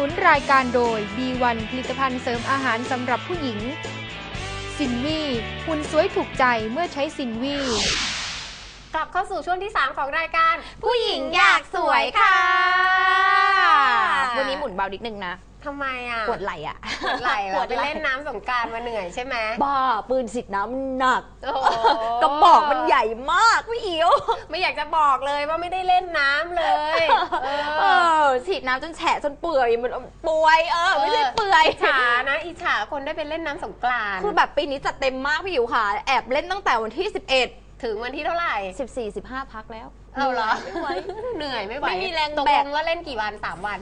นุนรายการโดย B1 ผลิตภัณฑ์เสริมอาหารสำหรับผู้หญิง สินวีหุ่นสวยถูกใจเมื่อใช้สินวีกลับเข้าสู่ช่วงที่ 3 ของรายการ ผู้หญิงอยากสวยค่ะ วันนี้หมุนเบานิดนึงนะ ทำไมอะปวดไหล่อะปวดไหล่เหรปอวดไปไหล่เล่นน้ำสงกรารมาเหนื่อยใช่ไหมบ้าปืนสิทธิ์น้ำหนักโอ้โหกระบอกมันใหญ่มากพี่อิ๋วไม่อยากจะบอกเลยว่าไม่ได้เล่นน้ำเลยเอเออ อฉีดน้ำจนแฉะจนเปื่อยมันป่วยเออ ไม่ใช่เปื่อย อิจฉานะอิจฉาคนได้ไปเล่นน้ำสงกรานต์คือแบบปีนี้จัดเต็มมากพี่อิ๋วค่ะ แอบเล่นตั้งแต่วันที่ 11 ถึงวันที่เท่าไหร่ 14 15 พักแล้ว เอาเหรอ ไม่ไหว เหนื่อยไม่ไหวไม่มีแรงตกแบลก งว่าเล่นกี่วันสามวัน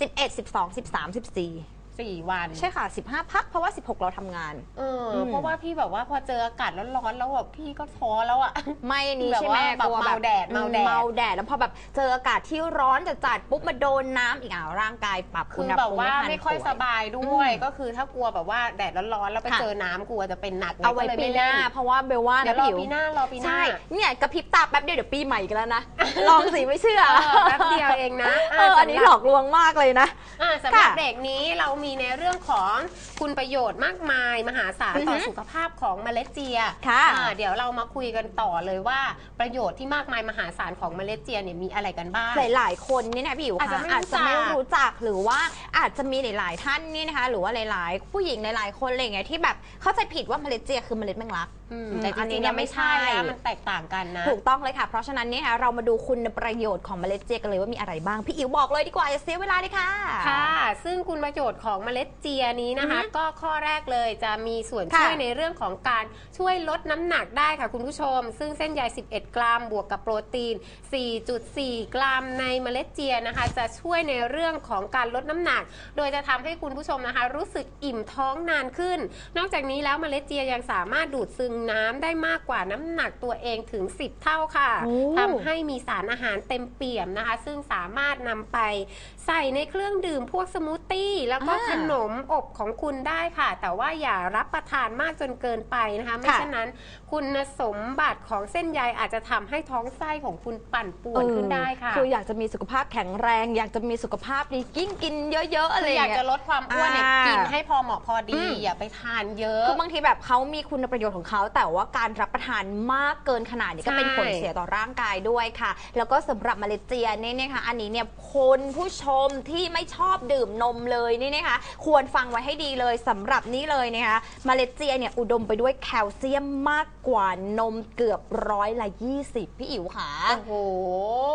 11 12 13 14 สี่วันใช่ค่ะ 15 พักเพราะว่า 16 เราทำงาน เอออม เพราะว่าพี่แบบว่าพอเจออากาศร้อนๆแล้วแบบพี่ก็ท้อแล้วอะ ไม่นี่แบบใช่ไหมว่าแบบกลัวเมาแดดเมาแดดเมาแดดแล้วพอแบบเจออากาศที่ร้อนจัดๆปุ๊บมาโดนน้ำอีกอะร่างกายปรับคือณแบบภูมิว่าทันไม่ค่อยป่วสบายด้วยอืมก็คือถ้ากลัวแบบว่าแดดร้อนๆแล้วไปค่ะ เจอน้ำกลัวจะเป็นหนักงเอาไว้ก็ลยปีม่หน้าล่เพราะว่าเบลว่าเดี๋ยนะวรอพี่อิ๋วปีหน้ารอปีหน้าใช่เนี่ยกระพริบตาแป๊บเดียวเดี๋ยวปีใหม่กันแล้วนะ ลองสิไม่เชื่อเออแป๊บเดียวเองนะเอออันนี้หลอกลวงมากเลยนะ อะสำหรับค่ะ เบรกนี้เรามีในเรื่องของคุณประโยชน์มากมายมหาศาลอือฮึต่อสุขภาพของเมล็ดเจียค่ะอ่าเดี๋ยวเรามาคุยกันต่อเลยว่าประโยชน์ที่มากมายมหาศาลของเมล็ดเจียเนี่ยมีอะไรกันบ้าง หลายๆ คนเนี่ยนะพี่อิ๋วอาจจะค่ะไม่อาจจะไม่รู้รู้จักหรือว่าอาจจะมีหลายๆท่านนี่นะคะ หรือว่าหลายๆ ผู้หญิงหลายๆคนอะไรอย่างเงี้ยที่แบบเข้าใจผิดว่าเมล็ดเจียคือเมล็ดแมงลัก อืมอืมแต่จอันนี้ริงๆเนี่เนี่ยยไม่ไม่ใช่ใช่ นะมันแตกต่างกันนะ ถูกต้องเลยค่ะ เพราะฉะนั้นเนี่ยค่ะเรามาดูคุณประโยชน์ของเมล็ดเจียกันเลยว่ามีอะไรบ้าง พี่อิ๋วบอกเลยดีกว่าอย่าเสียเวลาเลยค่ะ ค่ะ ซึ่งคุณประโยชน์ของเมล็ดเจียนี้นะคะ อือฮึก็ข้อแรกเลยจะมีส่วนค่ะช่วยในเรื่องของการช่วยลดน้ำหนักได้ค่ะคุณผู้ชม ซึ่งเส้นใย 11 กรัมบวกกับโปรตีน 4.4 กรัมในเมล็ดเจียนะคะ จะช่วยในเรื่องของการลดน้ำหนัก โดยจะทำให้คุณผู้ชมนะคะ รู้สึกอิ่มท้องนานขึ้น นอกจากนี้แล้วเมล็ดเจียยังสามารถดูดซึมน้ำได้มากกว่าน้ำหนักตัวเองถึง 10 เท่าค่ะโอ้ ทำ ให้มีสารอาหารเต็มเปี่ยมนะคะ ซึ่งสามารถนำไปใส่ในเครื่องดื่มพวกสมูทตี้ แล้วก็อ่าขนมอบของคุณได้ค่ะ แต่ว่าอย่ารับประทานมากจนเกินไปนะคะไม่ค่ะเช่นนั้น คุณสมบัติของเส้นใยอาจจะทำให้ท้องไส้ของคุณปั่นป่วนขึ้นได้ค่ะคืออยากจะมีสุขภาพแข็งแรง อยากจะมีสุขภาพดีกินกินเยอะๆอะไรคืออยากเงี้จะลดความอ้วนเนี่ยอ่ากิกินให้พอเหมาะพอดีอืมอย่าไปทานเยอะคือบางทีแบบเขามีคุณประโยชน์ของเขา แต่ว่าการรับประทานมากเกินขนาดนี้ก็เป็นใช่ผลเสียต่อร่างกายด้วยค่ะ แล้วก็สำหรับมาเลเซียเนี่ยนะคะอันนี้เนี่ยคนผู้ชมที่ไม่ชอบดื่มนมเลยนี่นะคะควรฟังไว้ให้ดีเลยสำหรับนี้เลยนะคะมาเลเซียเนี่ยอุดมไปด้วยแคลเซียมมากกว่านมเกือบร้อยละ20 พี่อิ๋วค่ะโอ้โห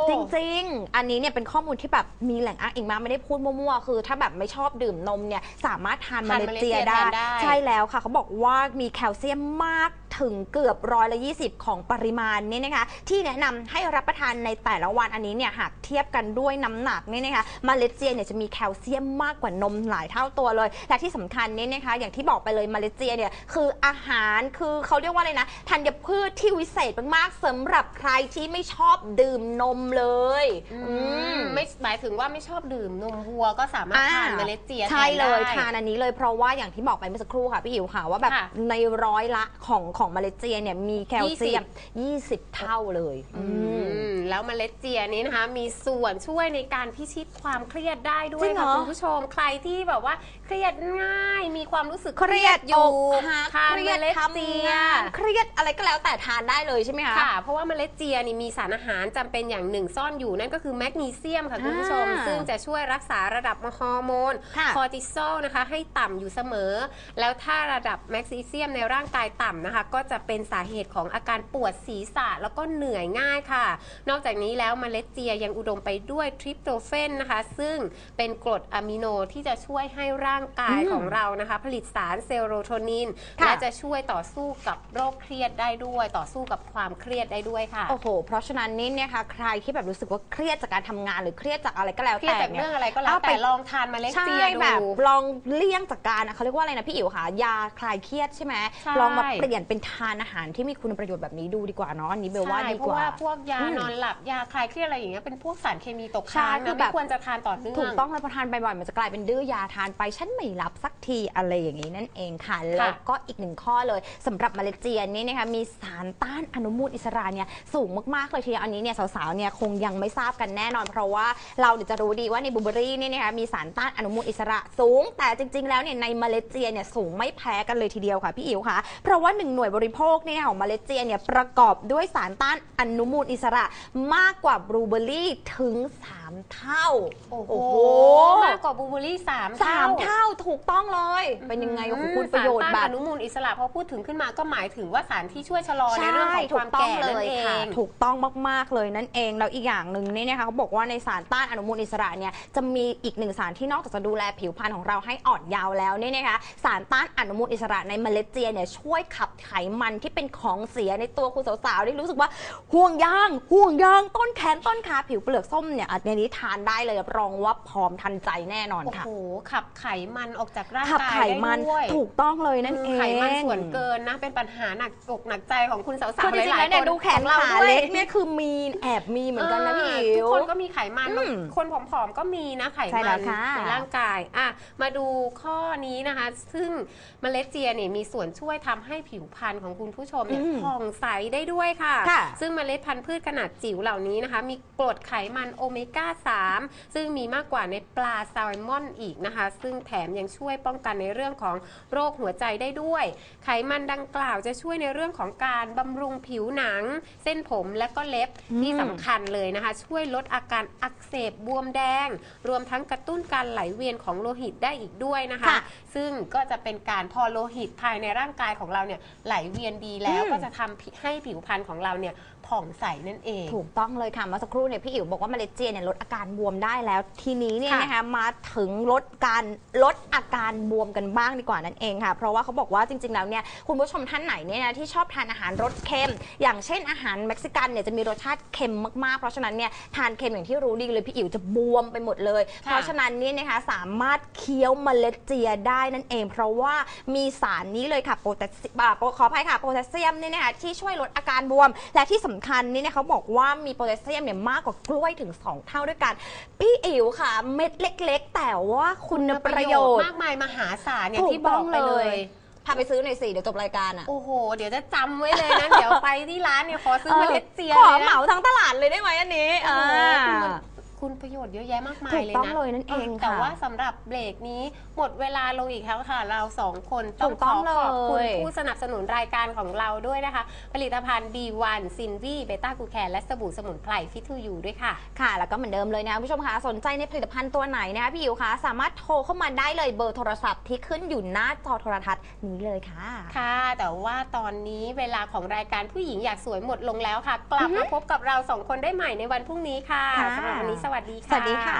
จริง ๆ อันนี้เนี่ยเป็นข้อมูลที่แบบมีแหล่งอ้างอิงมาไม่ได้พูดมั่วๆ คือถ้าแบบไม่ชอบดื่มนมเนี่ยสามารถทานทานมาเลเซียเมล็ดเจียได้แทนได้ ใช่แล้วค่ะ เขาบอกว่ามีแคลเซียมมาก ถึงเกือบร้อยละ20 ของปริมาณเนี่ยนะคะที่แนะนำให้รับประทานในแต่ละวันอันนี้เนี่ยหากเทียบกันด้วยน้ำหนักเนี่ยนะคะมาเลเซียเนี่ยจะมีแคลเซียมมากกว่านมหลายเท่าตัวเลย และที่สำคัญเนี่ยนะคะอย่างที่บอกไปเลยมาเลเซียเนี่ยคืออาหารคือเขาเรียกว่าอะไรนะธัญพืชที่วิเศษมากๆสำหรับใครที่ไม่ชอบดื่มนมเลย อือืมมไม่ห มายถึงว่าไม่ชอบดื่มนมวัวก็สามารถทานเมล็ดเจียใช่เลยแทนได้ทานอันนี้เลยเพราะว่าอย่างที่บอกไปเมื่อสักครู่ค่ะพี่อิ๋วค่ะว่าแบบค่ะในร้อยละของของมาเลเซียเนี่ยมีแคลเซียม 20 เท่าเลยอือืมม แล้วเมล็ดเจียนี้นะคะ มีส่วนช่วยในการพิชิตความเครียดได้ด้วจริยงเหรค่ะอ คุณผู้ชมใครที่แบบว่าเครียดง่าย มีความรู้สึกเครียดอยู่อกหักทานเครีเมยดล็ดทำเจียงานเครียดอะไรก็แล้วแต่ทานได้เลยใช่ไหมคะ ค่ะ เพราะว่าเมล็ดเจียนี่มีสารอาหารจำเป็นอย่างหนึ่งซ่อนอยู่นั่นก็คือแมกนีเซียมค่ะคุณผู้ชม อ่าซึ่งจะช่วยรักษาระดับฮอร์โมนค่ะคอร์ติซอลนะคะ ให้ต่ำอยู่เสมอ แล้วถ้าระดับแมกนีเซียมในร่างกายต่ำนะคะ ก็จะเป็นสาเหตุของอาการปวดศีรษะแล้วก็เหนื่อยง่ายค่ะ นอกจากนี้แล้วเมล็ดเจียยังอุดมไปด้วยทริปโตเฟนนะคะ ซึ่งเป็นกรดอะมิโนที่จะช่วยให้ร่างกายอืมของเรานะคะ ผลิตสารเซโรโทนินค่ะและจะช่วยต่อสู้กับโรคเครียดได้ด้วย ต่อสู้กับความเครียดได้ด้วยค่ะ โอ้โห เพราะฉะนั้นนี่เนี่ยค่ะใครที่แบบรู้สึกว่าเครียดจากการทำงานหรือเครียดจากอะไรก็แล้วเครียดแต่จากเนี่เรื่ยองอะไรก็แล้วเอาไปแต่ลองทานเมาเล็ดใช่เจียแบบดูลองเลี่ยงจากการอะเขาเรียกว่าอะไรนะพี่อิ๋วค่ะยาคลายเครียดใช่ไหมใช่ลองมาเปลี่ยนเป็นทานอาหารที่มีคุณประโยชน์แบบนี้ดูดีกว่าเนาะอันนี้เบลว่าใช่ดีเพกราะว่าว่าพวกยาอืมนอนหลับยาคลายเครียดอะไรอย่างเงี้ยเป็นพวกสารเคมีตกใช่ค้างคือนะแบไม่บควรจะทานต่อเนื่อง ถูกต้องเลยพอทานบ่อยๆมันจะกลายเป็นดื้อยาทานไปฉันไม่รับสักทีอะไรอย่างนี้นั่นเองค่ะ แล้วก็อีกหนึ่งข้อเลยสำหรับมาเลเซียนี่นะคะมีสารต้านอนุมูลอิสระเนี่ยสูงมากๆเลยทีเดียวอันนี้เนี่ยสาวๆเนี่ยคงยังไม่ทราบกันแน่นอน เพราะว่าเราเนี่ยจะรู้ดีว่าในบลูเบอรี่เนี่ยนะคะมีสารต้านอนุมูลอิสระสูง แต่จริง ๆ แล้วเนี่ยในมาเลเซียเนี่ยสูงไม่แพ้กันเลยทีเดียวค่ะพี่อิ๋วค่ะเพราะว่าหนึ่งหน่วยบริโภคเนี่ยของมาเลเซียเนี่ยประกอบด้วยสารต้านอนุมูลอิสระมากกว่าบลูเบอรี่ถึงสามเท่าโอ้โหโอ้โห มากกว่าบลูเบอรี่สามสามเท่าถูกต้องเลย เป็นยังไงโอ้โหคุณประโยชน์สาแบต้านบ อนุมูลอิสระพอพูดถึงขึ้นมาก็หมายถึงว่าสารที่ช่วยชะลอในเรื่องของความแก่นั่นเอค่ะงถูกต้องมาก ๆ เลยนั่นเอง แล้วอีกอย่างหนึ่งนี่นะคะเขาบอกว่าในสารต้านอนุมูลอิสระเนี่ยจะมีอีกหนึ่งสารที่นอกจากจะดูแลผิวพรรณของเราให้อ่อนเยาว์แล้วเนี่ยนะคะสารต้านอนุมูลอิสระในมาเลเซียเนี่ยช่วยขับไขมันที่เป็นของเสียในตัวคุณสาวๆที่รู้สึกว่าห่วงยางห่วงยางต้นแขนต้นขาผิวเปลือกส้มเนี่ยอันนี้ทานได้เลยรับรองว่าผอมทันใจแน่นอนโอ้ค่ะ โหขับไขมันออกจากร่างขับกายไขได้มันด้วยถูกต้องเลยนั่นเองไขมันส่วนเกินนะ เป็นปัญหาหนักอกหนักใจของคุณสาวคือๆจหริงๆลาแล้ยวๆเนี่ยคนดูแขนของเราขาด้วย เล็กเนี่ยคือมีแอบมีเหมือนกันนะพี่อิ๋ทุกว คนก็มีไขมันอืมคนผอมๆก็มีนะไขใช่มัแล้นวค่ะ ในร่างกายอะมาดูข้อนี้นะคะ ซึ่งเมล็ดเจียเนี่ยมีส่วนช่วยทำให้ผิวพรรณของคุณผู้ชมเนี่ยอืมผ่องใสได้ด้วยค่ะ ค่ะซึ่งเมล็ดพันธุ์พืชขนาดจิ๋วเหล่านี้นะคะ มีกรดไขมันโอเมก้า3 ซึ่งมีมากกว่าในปลาแซลมอนอีกนะคะ ซึ่งแถมยังช่วยป้องกันในเรื่องของโรคหัวใจได้ด้วย ไขมันดังกล่าวจะช่วยในเรื่องของการบำรุงผิวหนัง เส้นผมและก็เล็บอืมที่สำคัญเลยนะคะ ช่วยลดอาการอักเสบบวมแดง รวมทั้งกระตุ้นการไหลเวียนของโลหิตได้อีกด้วยนะคะค่ะซึ่งก็จะเป็นการพอโลหิตภายในร่างกายของเราเนี่ยไหลเวียนดีแล้วอืมก็จะทำให้ผิวพรรณของเราเนี่ยผ่องใสนั่นเอง ถูกต้องเลยค่ะเมื่อสักครู่เนี่ยพี่อิ๋วบอกว่ามาเลเซียเนี่ยลดอาการบวมได้แล้ว ทีนี้เนี่ยค่ะนะคะมาถึงลดการลดอาการบวมกันบ้างดีกว่านั่นเองค่ะ เพราะว่าเขาบอกว่าจริง ๆ แล้วเนี่ยคุณผู้ชมท่านไหนเนี่ยนะที่ชอบทานอาหารรสเค็ม อย่างเช่นอาหารเม็กซิกันเนี่ยจะมีรสชาติเค็มมากๆ เพราะฉะนั้นเนี่ยทานเค็มอย่างที่รู้ดีเลยพี่อิ๋วจะบวมไปหมดเลย เพราะฉะนั้นเนี่ยนะคะสามารถเคี้ยวเมล็ดเจียได้นั่นเอง เพราะว่ามีสารนี้เลยค่ะโพแทสเซียมอ่าขออภัยค่ะโพแทสเซียมเนี่ยนะคะที่ช่วยลดอาการบวม และที่สำคัญนี่เนี่ยเขาบอกว่ามีโพแทสเซียมเนี่ยมากกว่ากล้วยถึง 2 เท่าด้วยกัน พี่อิ๋วค่ะ เม็ดเล็ก ๆ แต่ว่าคุณประโยชน์มากมายมหาศาลอย่างถูกที่บอกไปต้องเลเลยยพาไปซื้อหน่อยสิ เดี๋ยวจบรายการอะ โอ้โห เดี๋ยวจะจำไว้เลยนะ เดี๋ยวไปที่ร้านเนี่ย ขอซื้อเมล็ดเจียขอเลยเหนะมาทั้งตลาดเลยได้ไหมอันนี้โอ้อ่าโห คุณมันคุณประโยชน์เยอะแยะมากมายถูกเลยต้องนะเลยนั่นเองแต่ค่ะว่าสำหรับเบรกนี้หมดเวลาลงอีกแล้วค่ะ เราสองคนต้องถูกขต้อองขอบคุณเลยผู้สนับสนุนรายการของเราด้วยนะคะ ผลิตภัณฑ์ B1 ซินวีเบต้ากูแคนและสบู่สมุนไพรฟิทูยูด้วยค่ะ ค่ะ แล้วก็เหมือนเดิมเลยนะคุณผู้ชมคะสนใจในผลิตภัณฑ์ตัวไหนนะคะพี่อิ๋วคะสามารถโทรเข้ามาได้เลยเบอร์โทรศัพท์ที่ขึ้นอยู่หน้าจอโทรทัศน์นี้เลยค่ะ ค่ะ แต่ว่าตอนนี้เวลาของรายการผู้หญิงอยากสวยหมดลงแล้วค่ะ กลับมาพบกับเราสองคนได้ใหม่ในวันพรุ่งนี้ค่ะค่ะสำหรับวันนี้สวัสดีค่ะ สวัสดีค่ะ